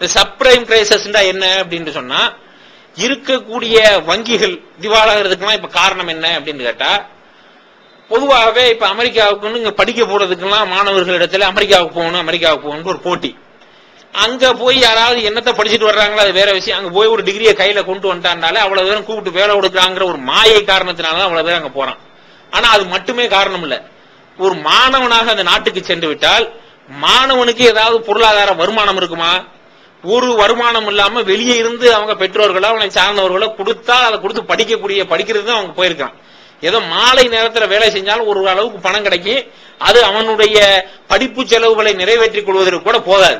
இந்த சப்ரைம் கிரைசஸ்டா என்ன அப்படின்னு சொன்னா இருக்கக்கூடிய வங்கிகள் திவாலாகிறதுக்கெல்லாம் இப்ப காரணம் என்ன அப்படின்னு கேட்டா பொதுவாகவே இப்ப அமெரிக்காவுக்குன்னு இங்க படிக்க போறதுக்கெல்லாம் மாணவர்களிடத்துல அமெரிக்காவுக்கு போகணும் அமெரிக்காவுக்கு போகணும்னு ஒரு போட்டி. அங்க போய் யாராவது என்னத்தை படிச்சுட்டு வர்றாங்களோ அது வேற விஷயம். அங்க போய் ஒரு டிகிரியை கையில கொண்டு வந்துட்டாண்டாலே அவ்வளவு பேரும் கூப்பிட்டு வேலை கொடுக்குறாங்கிற ஒரு மாயை காரணத்தினாலதான் அவ்வளவு பேர் அங்க போறான். ஆனா அது மட்டுமே காரணம் இல்ல. ஒரு மாணவனாக அந்த நாட்டுக்கு சென்று விட்டால் மாணவனுக்கு ஏதாவது பொருளாதார வருமானம் இருக்குமா? ஒரு வருமானம் இல்லாம வெளியே இருந்து அவங்க பெற்றோர்களோ அவனை சார்ந்தவர்களோ கொடுத்தா அதை கொடுத்து படிக்கக்கூடிய படிக்கிறது தான் அவங்க போயிருக்கான். ஏதோ மாலை நேரத்துல வேலை செஞ்சாலும் ஒரு அளவுக்கு பணம் கிடைக்கும் அது அவனுடைய படிப்பு செலவுகளை நிறைவேற்றிக் கொள்வதற்கு கூட போதாது.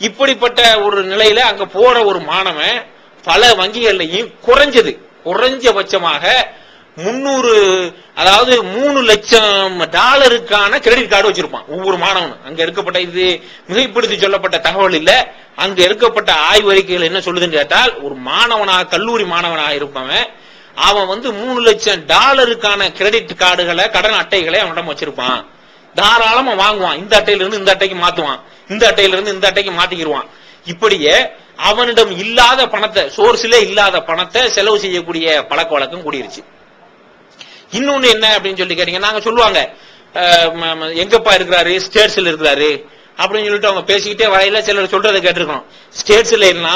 இப்படிப்பட்ட ஒரு நிலையில அங்க போற ஒரு மாணவன் பல வங்கிகள்லையும் குறைஞ்சது. குறைஞ்சபட்சமாக முன்னூறு அதாவது மூணு லட்சம் டாலருக்கான கிரெடிட் கார்டு வச்சிருப்பான். ஒவ்வொரு மாணவனும். அங்க இருக்கப்பட்ட இது மிகைப்படுத்தி சொல்லப்பட்ட தகவல் இல்ல. அங்கு எடுக்கப்பட்ட ஆய்வறிக்கைகள் என்ன சொல்லுதுன்னு கேட்டால் ஒரு மாணவனாக கல்லூரி மாணவனாக இருப்பவன் அவன் வந்து மூணு லட்சம் டாலருக்கான கிரெடிட் கார்டுகளை கடன் அட்டைகளை அவனிடம் வச்சிருப்பான். தாராளமா வாங்குவான். இந்த அட்டையில இருந்து இந்த அட்டைக்கு மாத்துவான். இந்த அட்டையில இருந்து இந்த அட்டைக்கு மாத்திக்கிடுவான் இப்படியே அவனிடம் இல்லாத பணத்தை சோர்ஸ்ல இல்லாத பணத்தை செலவு செய்யக்கூடிய பழக்க வழக்கம் கூடிருச்சு. இன்னொன்னு என்ன அப்படின்னு சொல்லி கேட்டீங்க நாங்க சொல்லுவாங்க எங்கப்பா இருக்கிறாரு? ஸ்டேட்ஸ்ல இருக்கிறாரு. அப்படின்னு சொல்லிட்டு அவங்க பேசிக்கிட்டே வரையில சிலர் சொல்றதை கேட்டிருக்கோம். ஸ்டேட்ஸ்ல என்ன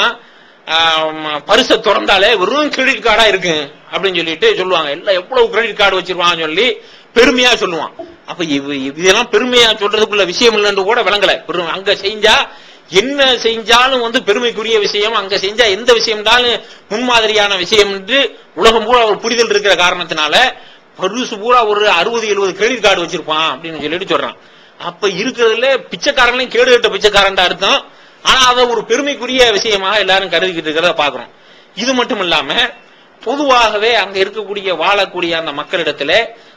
பரிசை திறந்தாலே வெறும் கிரெடிட் கார்டா இருக்கு அப்படின்னு சொல்லிட்டு சொல்லுவாங்க. எல்லாம் எவ்வளவு கிரெடிட் கார்டு வச்சிருவான்னு சொல்லி பெருமையா சொல்லுவான். அப்ப இதெல்லாம் பெருமையா சொல்றதுக்குள்ள விஷயம் இல்லைன்னு கூட விளங்கல. அங்க செஞ்சா என்ன செஞ்சாலும் வந்து பெருமைக்குரிய விஷயம் அங்க செஞ்சா எந்த விஷயம்னாலும் முன்மாதிரியான விஷயம் என்று உலகம் பூரா ஒரு புரிதல் இருக்கிற காரணத்தினால பருசு பூரா ஒரு அறுபது எழுபது கிரெடிட் கார்டு வச்சிருப்பான் அப்படின்னு சொல்லிட்டு சொல்றான். அப்ப இருக்கிறதுல பிச்சைக்காரங்களையும் கேடு கட்ட பிச்சைக்காரன் அர்த்தம். ஆனா அதை ஒரு பெருமைக்குரிய விஷயமாக எல்லாரும் கருதிக்கிட்டு இருக்கிறத பாக்குறோம் இது மட்டும் இல்லாம பொதுவாகவே அங்க இருக்கக்கூடிய வாழக்கூடிய அந்த மக்களிடத்துல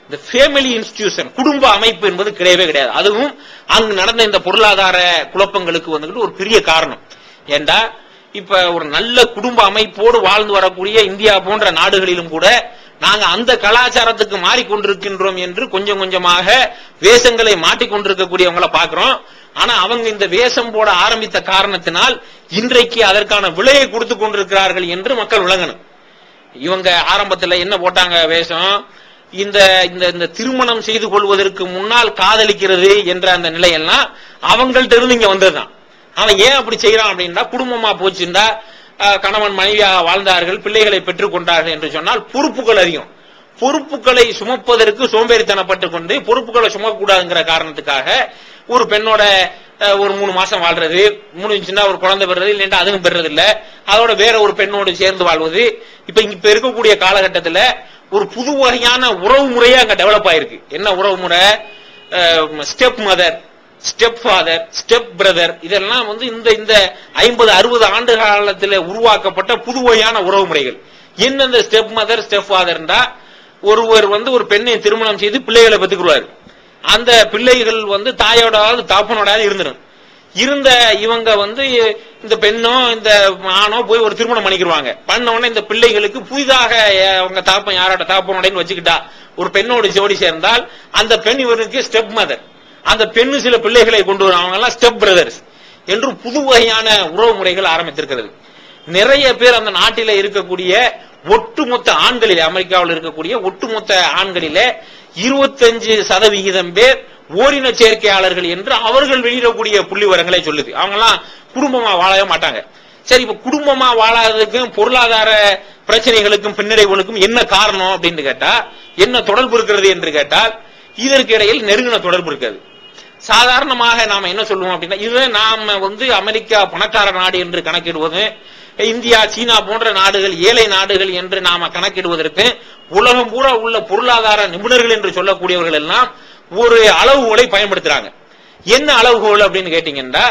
இந்த ஃபேமிலி இன்ஸ்டிடியூஷன் குடும்ப அமைப்பு என்பது கிடையவே கிடையாது. அதுவும் அங்கு நடந்த இந்த பொருளாதார குழப்பங்களுக்கு வந்துகிட்டு ஒரு பெரிய காரணம். ஏண்டா இப்ப ஒரு நல்ல குடும்ப அமைப்போடு வாழ்ந்து வரக்கூடிய இந்தியா போன்ற நாடுகளிலும் கூட நாங்க அந்த கலாச்சாரத்துக்கு மாறிக்கொண்டிருக்கின்றோம் என்று கொஞ்சம் கொஞ்சமாக வேஷங்களை மாட்டிக்கொண்டிருக்கக்கூடியவங்களை பாக்குறோம் ஆனா அவங்க இந்த வேஷம் போட ஆரம்பித்த காரணத்தினால் இன்றைக்கு அதற்கான விலையை கொடுத்து கொண்டிருக்கிறார்கள் என்று மக்கள் விளங்கணும். இவங்க ஆரம்பத்துல என்ன போட்டாங்க வேஷம்? இந்த இந்த இந்த திருமணம் செய்து கொள்வதற்கு முன்னால் காதலிக்கிறது என்ற அந்த நிலையெல்லாம் அவங்கள்ட்ட இருந்து இங்க வந்ததுதான். அவன் ஏன் அப்படி செய்யறான் அப்படின்னா குடும்பமா போச்சுண்டா கணவன் மனைவியாக வாழ்ந்தார்கள் பிள்ளைகளை பெற்றுக் கொண்டார்கள் என்று சொன்னால் பொறுப்புகள் அதிகம். பொறுப்புகளை சுமப்பதற்கு சோம்பேறித்தனப்பட்டு கொண்டு பொறுப்புகளை சுமக்கக்கூடாதுங்கிற காரணத்துக்காக ஒரு பெண்ணோட ஒரு மூணு மாசம் வாழ்றது முடிஞ்சுன்னா ஒரு குழந்தை பெறுறது இல்லைன்னா அதுவும் பெறுறது இல்ல அதோட வேற ஒரு பெண்ணோடு சேர்ந்து வாழ்வது. இப்ப இப்ப இருக்கக்கூடிய காலகட்டத்துல ஒரு புது வகையான உறவு முறையே அங்க டெவலப் ஆயிருக்கு. என்ன உறவு முறை? Step mother step father step brother இதெல்லாம் வந்து இந்த இந்த ஐம்பது அறுபது ஆண்டு காலத்தில் உருவாக்கப்பட்ட புது வகையான உறவு முறைகள். என்ன இந்த ஸ்டெப் மதர் ஸ்டெப் ஃபாதர்ன்றா ஒருவர் வந்து ஒரு பெண்ணை திருமணம் செய்து பிள்ளைகளை பெற்றுக்குருவாரு அந்த பிள்ளைகள் வந்து தாயோடாவது தாப்பனோடாவது இருந்துடும் இருந்த இவங்க வந்து இந்த பெண்ணோ இந்த ஆணோ போய் ஒரு திருமணம் பண்ணிக்கிருவாங்க. பண்ண உடனே இந்த பிள்ளைகளுக்கு புதிதாக அவங்க தாப்பன் யாரோட தாப்பனோடன்னு வச்சுக்கிட்டா ஒரு பெண்ணோட ஜோடி சேர்ந்தால் அந்த பெண் இவருக்கு ஸ்டெப் மதர் அந்த பெண்ணு சில பிள்ளைகளை கொண்டு வரும். அவங்க எல்லாம் ஸ்டெப் பிரதர்ஸ் என்று புது வகையான உறவு முறைகள் ஆரம்பித்திருக்கிறது. நிறைய பேர் அந்த நாட்டில இருக்கக்கூடிய ஒட்டுமொத்த ஆண்களிலே அமெரிக்காவில் இருக்கக்கூடிய ஒட்டுமொத்த ஆண்களிலே இருபத்தஞ்சு சதவிகிதம் பேர் ஓரின சேர்க்கையாளர்கள் என்று அவர்கள் வெளியிடக்கூடிய புள்ளி விவரங்களை சொல்லுது. அவங்கெல்லாம் குடும்பமா வாழவே மாட்டாங்க. சரி இப்ப குடும்பமா வாழாததுக்கும் பொருளாதார பிரச்சனைகளுக்கும் பின்னடைவுகளுக்கும் என்ன காரணம் அப்படின்னு கேட்டா என்ன தொடர்பு இருக்கிறது என்று கேட்டால் இதற்கு இடையில் நெருங்கின தொடர்பு இருக்கிறது. சாதாரணமாக நாம என்ன சொல்லுவோம் அப்படின்னா இது நாம வந்து அமெரிக்கா பணக்கார நாடு என்று கணக்கிடுவது இந்தியா சீனா போன்ற நாடுகள் ஏழை நாடுகள் என்று நாம கணக்கிடுவதற்கு உலகம் பூரா உள்ள பொருளாதார நிபுணர்கள் என்று சொல்லக்கூடியவர்கள் எல்லாம் ஒரு அளவுகோலை பயன்படுத்துறாங்க. என்ன அளவுகோல் அப்படின்னு கேட்டீங்கன்னா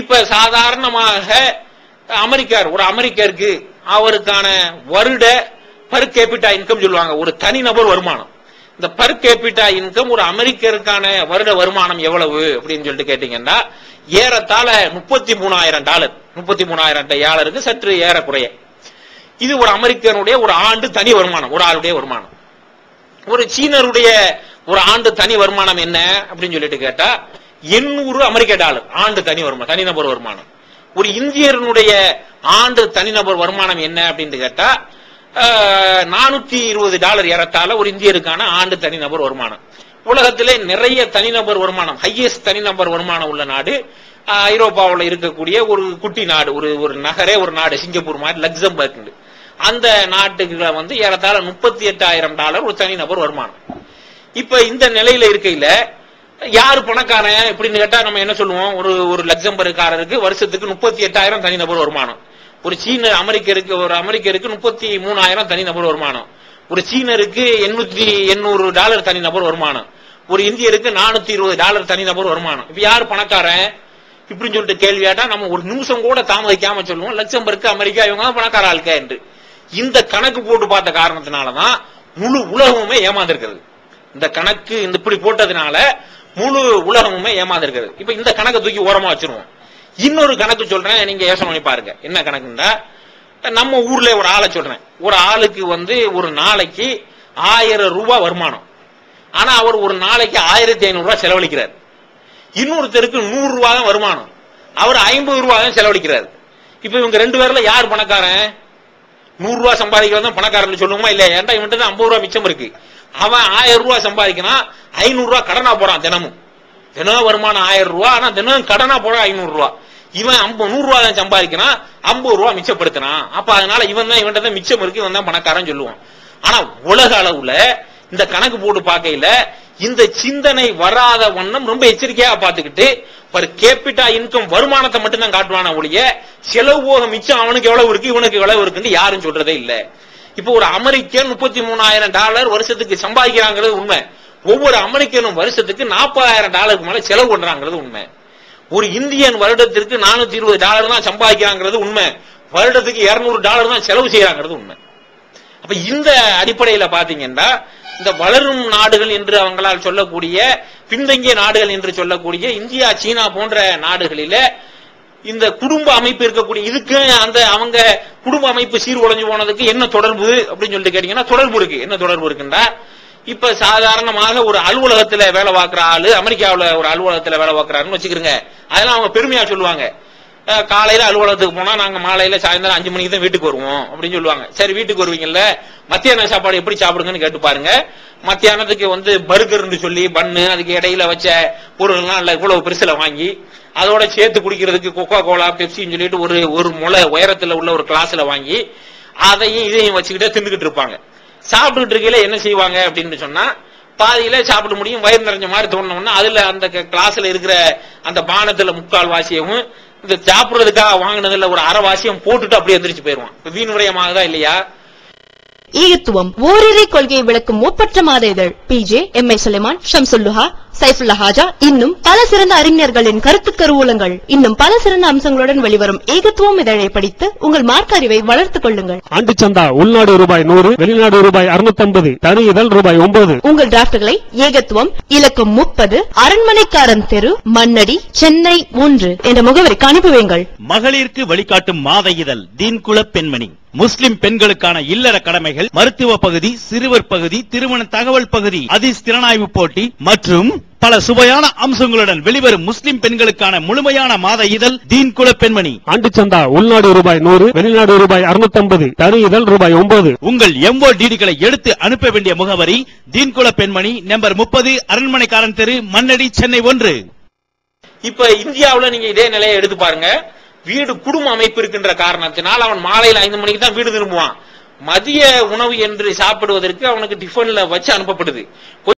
இப்ப சாதாரணமாக அமெரிக்கர் ஒரு அமெரிக்கருக்கு அவருக்கான வருட பர் கேபிட்டா இன்கம் சொல்லுவாங்க. ஒரு தனிநபர் வருமானம். இந்த பர் கேபிட்டா இன்கம் ஒரு அமெரிக்கருக்கான வருட வருமானம் எவ்வளவு அப்படின்னு சொல்லிட்டு கேட்டீங்கன்னா ஏறத்தாழ முப்பத்தி மூணாயிரம் டாலர். முப்பத்தி மூணாயிரம் டாலருக்கு சற்று ஏறக்குறைய. இது ஒரு அமெரிக்கனுடைய ஒரு ஆண்டு தனி வருமானம் ஒரு ஆளுடைய வருமானம். ஒரு சீனருடைய ஒரு ஆண்டு தனி வருமானம் என்ன அப்படின்னு சொல்லிட்டு கேட்டா எண்ணூறு அமெரிக்க டாலர் ஆண்டு தனி வருமானம் தனிநபர் வருமானம். ஒரு இந்தியருடைய ஆண்டு தனிநபர் வருமானம் என்ன அப்படின்னு கேட்டா நானூத்தி இருபது டாலர் ஏறத்தாழ ஒரு இந்தியருக்கான ஆண்டு தனிநபர் வருமானம். உலகத்திலே நிறைய தனிநபர் வருமானம் ஹையஸ்ட் தனிநபர் வருமானம் உள்ள நாடு ஐரோப்பாவில் இருக்கக்கூடிய ஒரு குட்டி நாடு ஒரு ஒரு நகரே ஒரு நாடு சிங்கப்பூர் மாதிரி லக்சம்பர்க் அந்த நாட்டுக்குள்ள வந்து ஏறத்தாழ முப்பத்தி எட்டாயிரம் டாலர் ஒரு தனிநபர் வருமானம். இப்ப இந்த நிலையில இருக்கையில யாரு பணக்காரன் இப்படின்னு கேட்டா நம்ம என்ன சொல்லுவோம்? ஒரு ஒரு லக்சம்பர்காரருக்கு வருஷத்துக்கு முப்பத்தி எட்டாயிரம் தனிநபர் வருமானம். ஒரு சீன அமெரிக்கருக்கு ஒரு அமெரிக்கருக்கு முப்பத்தி மூணாயிரம் தனி நபர் வருமானம். ஒரு சீனருக்கு எண்ணூத்தி எண்ணூறு டாலர் தனி நபர் வருமானம். ஒரு இந்தியருக்கு நானூத்தி இருபது டாலர் தனி நபர் வருமானம். இப்ப யார் பணக்காரன்? இப்படின்னு சொல்லிட்டு கேள்வி நம்ம ஒரு நிமிஷம் கூட தாமதிக்காம சொல்லுவோம். லக்சம்பர்க் அமெரிக்கா இவங்க தான் பணக்கார ஆளுக்கா என்று. இந்த கணக்கு போட்டு பார்த்த காரணத்தினாலதான் முழு உலகமுமே ஏமாந்திருக்கிறது. இந்த கணக்கு இந்த இப்படி போட்டதுனால முழு உலகமுமே ஏமாந்திருக்கிறது. இப்ப இந்த கணக்கை தூக்கி ஓரமா வச்சிருவோம். இன்னொரு கணக்கு சொல்றேன் நீங்க யோசனை பண்ணி பாருங்க. என்ன கணக்குன்னா நம்ம ஊர்ல ஒரு ஆளை சொல்றேன். ஒரு ஆளுக்கு வந்து ஒரு நாளைக்கு ஆயிரம் ரூபாய் வருமானம். ஆனா அவர் ஒரு நாளைக்கு ஆயிரத்தி ஐநூறு ரூபாய் செலவழிக்கிறார். இன்னொருத்தருக்கு நூறு ரூபாய் தான் வருமானம். அவர் ஐம்பது ரூபாய் தான் செலவழிக்கிறார். இப்ப இவங்க ரெண்டு பேர்ல யார் பணக்காரன்? நூறு ரூபாய் சம்பாதிக்கிறது தான் பணக்காரன் சொல்லுவோமா? இல்லையா? ஏன்டா இவன்ட்டு தான் ஐம்பது ரூபாய் மிச்சம் இருக்கு. அவன் ஆயிரம் ரூபாய் சம்பாதிக்கிறான் ஐநூறு ரூபாய் கடனா போறான் தினமும். தினம் வருமானம் ஆயிரம் ரூபாய் ஆனா தினம் கடனா போற ஐநூறு ரூபாய் இவன் ஐம்பது நூறு ரூபாய் தான் சம்பாதிக்கிறான் ஐம்பது ரூபாய் மிச்சப்படுத்தினான் அப்ப அதனால இவன் தான் இவன் தான் மிச்சம் இருக்கு இவன் தான் பணக்காரன் சொல்லுவான். ஆனா உலக அளவுல இந்த கணக்கு போட்டு பார்க்கையில இந்த சிந்தனை வராத வண்ணம் ரொம்ப எச்சரிக்கையா பார்த்துக்கிட்டு பர் கேபிட்டா இன்கம் வருமானத்தை மட்டும் தான் காட்டுவான ஒழிய செலவு போக மிச்சம் அவனுக்கு எவ்வளவு இருக்கு இவனுக்கு எவ்வளவு இருக்குன்னு யாரும் சொல்றதே இல்ல. இப்போ ஒரு அமெரிக்கன் முப்பத்தி மூணாயிரம் டாலர் வருஷத்துக்கு சம்பாதிக்கிறாங்கிறது உண்மை. ஒவ்வொரு அமெரிக்கனும் வருஷத்துக்கு நாற்பதாயிரம் டாலருக்கு மேல செலவு பண்றாங்கிறது உண்மை. ஒரு இந்தியன் வருடத்திற்கு நானூத்தி இருபது டாலர் தான் சம்பாதிக்கிறாங்கிறது உண்மை. வருடத்துக்கு இருநூறு டாலர் தான் செலவு செய்யறாங்கிறது உண்மை. அப்ப இந்த அடிப்படையில பாத்தீங்கன்னா இந்த வளரும் நாடுகள் என்று அவங்களால் சொல்லக்கூடிய பின்தங்கிய நாடுகள் என்று சொல்லக்கூடிய இந்தியா சீனா போன்ற நாடுகளில இந்த குடும்ப அமைப்பு இருக்கக்கூடிய இதுக்கு அந்த அவங்க குடும்ப அமைப்பு சீர்குலைஞ்சு போனதுக்கு என்ன தொடர்பு அப்படின்னு சொல்லிட்டு கேட்டீங்கன்னா தொடர்பு இருக்கு. என்ன தொடர்பு இருக்குன்னா இப்ப சாதாரணமாக ஒரு அலுவலகத்துல வேலை பார்க்குற ஆளு அமெரிக்காவில் ஒரு அலுவலகத்துல வேலை பார்க்கறாருன்னு வச்சுக்கிறேங்க. அதெல்லாம் அவங்க பெருமையா சொல்லுவாங்க. காலையில அலுவலகத்துக்கு போனா நாங்க மாலையில சாயந்தரம் அஞ்சு மணிக்கு தான் வீட்டுக்கு வருவோம் அப்படின்னு சொல்லுவாங்க. சரி வீட்டுக்கு வருவீங்கல்ல? மத்தியான சாப்பாடு எப்படி சாப்பிடுங்கன்னு கேட்டு பாருங்க. மத்தியானத்துக்கு வந்து பர்கர்னு சொல்லி பண்ணு அதுக்கு இடையில வச்ச பொருள்லாம் இல்ல இவ்வளவு பெருசுல வாங்கி அதோட சேர்த்து குடிக்கிறதுக்கு கொக்கோ கோலா பெப்சின்னு சொல்லிட்டு ஒரு ஒரு முளை உயரத்துல உள்ள ஒரு கிளாஸ்ல வாங்கி அதையும் இதையும் வச்சுக்கிட்டே தின்னுக்கிட்டு இருப்பாங்க. சாப்பிட்டுக்கிட்டு இருக்கையில என்ன செய்வாங்க அப்படின்னு சொன்னா பாதியில சாப்பிட முடியும் வயிறு நிறைஞ்ச மாதிரி தோணுனோம்னா அதுல அந்த கிளாஸ்ல இருக்கிற அந்த பானத்துல முக்கால் வாசியமும் இந்த சாப்பிடுறதுக்காக வாங்கினதுல ஒரு அரை வாசியம் போட்டுட்டு அப்படியே எந்திரிச்சு போயிருவான் வீண் விரயமாகுதா இல்லையா? ஈகத்துவம் ஓரிரை கொள்கையை விளக்கும் ஒப்பற்ற மாத இதழ். PJ M I Sulaiman Shamsulluha Saifullah Haja இன்னும் பல சிறந்த அறிஞர்களின் கருத்து கருவூலங்கள் இன்னும் பல சிறந்த அம்சங்களுடன் வெளிவரும் ஏகத்துவம் இதழை படித்து உங்கள் அறிவை வளர்த்துக் கொள்ளுங்கள். ஆண்டு சந்தா உள்நாடு ரூபாய் நூறு வெளிநாடு ரூபாய் அறுநூத்தி தனி இதழ் ரூபாய் ஒன்பது உங்கள் டிராப்ட்களை ஏகத்துவம் இலக்கம் முப்பது அரண்மனைக்காரன் தெரு மண்ணடி சென்னை ஒன்று என்ற முகவரிக்கு அனுப்பி வையுங்கள் மகளிருக்கு வழிகாட்டும் மாத இதழ் தீன்குல பெண்மணி. முஸ்லிம் பெண்களுக்கான இல்லற கடமைகள் மருத்துவ பகுதி சிறுவர் பகுதி திருமண தகவல் பகுதி அதிஸ் திறனாய்வு போட்டி மற்றும் பல சுவையான அம்சங்களுடன் வெளிவரும் முஸ்லிம் பெண்களுக்கான முழுமையான மாத இதழ் தீன்குல பெண்மணி. ஆண்டு சந்தா உள்நாடு ரூபாய் நூறு வெளிநாடு ரூபாய் அறுநூத்தி தனி இதழ் ரூபாய் ஒன்பது உங்கள் எம்ஓ டிடிகளை எடுத்து அனுப்ப வேண்டிய முகவரி தீன்குல பெண்மணி நம்பர் முப்பது அரண்மனைக்காரன் தெரு மண்ணடி சென்னை ஒன்று. இப்ப இந்தியாவுல நீங்க இதே நிலையை எடுத்து பாருங்க. வீடு குடும்ப அமைப்பு இருக்கின்ற காரணத்தினால் அவன் மாலையில ஐந்து மணிக்கு தான் வீடு திரும்புவான். மதிய உணவு என்று சாப்பிடுவதற்கு அவனுக்கு டிஃபன்ல வச்சு அனுப்பப்படுது.